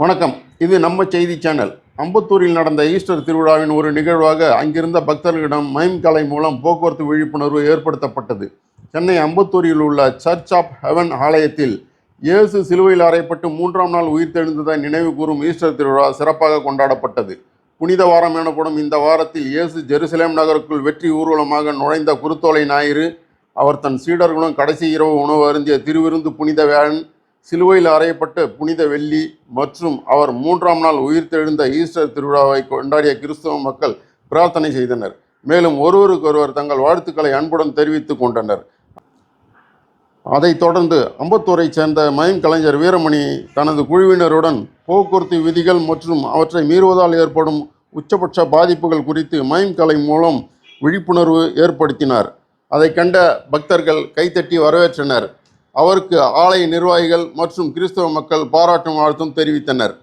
வணக்கம். இது நம்ம செய்தி சேனல். அம்பத்தூரில் நடந்த ஈஸ்டர் திருவிழாவின் ஒரு நிகழ்வாக அங்கிருந்த பக்தர்களிடம் மைம் கலை மூலம் போக்குவரத்து விழிப்புணர்வு ஏற்படுத்தப்பட்டது. சென்னை அம்பத்தூரில் உள்ள சர்ச் ஆஃப் ஹெவன் ஆலயத்தில் இயேசு சிலுவையில் அறையப்பட்டு மூன்றாம் நாள் உயிர் தெழுந்ததை நினைவு கூறும் ஈஸ்டர் திருவிழா சிறப்பாக கொண்டாடப்பட்டது. புனித வாரம் எனப்படும் இந்த வாரத்தில் இயேசு ஜெருசலேம் நகருக்குள் வெற்றி ஊர்வலமாக நுழைந்த குருத்தோலை ஞாயிறு அவர் தன் சீடர்களும் கடைசி இரவு உணவு அருந்திய திருவிருந்து புனித வேளன் சிலுவையில் அறையப்பட்ட புனித வெள்ளி மற்றும் அவர் மூன்றாம் நாள் உயிர்த்தெழுந்த ஈஸ்டர் திருவிழாவை கொண்டாடிய கிறிஸ்தவ மக்கள் பிரார்த்தனை செய்தனர். மேலும் ஒருவருக்கொருவர் தங்கள் வாழ்த்துக்களை அன்புடன் தெரிவித்துக் கொண்டனர். அதைத் தொடர்ந்து அம்பத்தூரைச் சேர்ந்த மயம் கலைஞர் வீரமணி தனது குழுவினருடன் போக்குவரத்து விதிகள் மற்றும் அவற்றை மீறுவதால் ஏற்படும் உச்சபட்ச பாதிப்புகள் குறித்து மயம் கலை மூலம் விழிப்புணர்வு ஏற்படுத்தினார். அதை கண்ட பக்தர்கள் கைத்தட்டி வரவேற்றனர். அவருக்கு ஆலய நிர்வாகிகள் மற்றும் கிறிஸ்தவ மக்கள் பாராட்டும் வாழ்த்தும் தெரிவித்தனர்.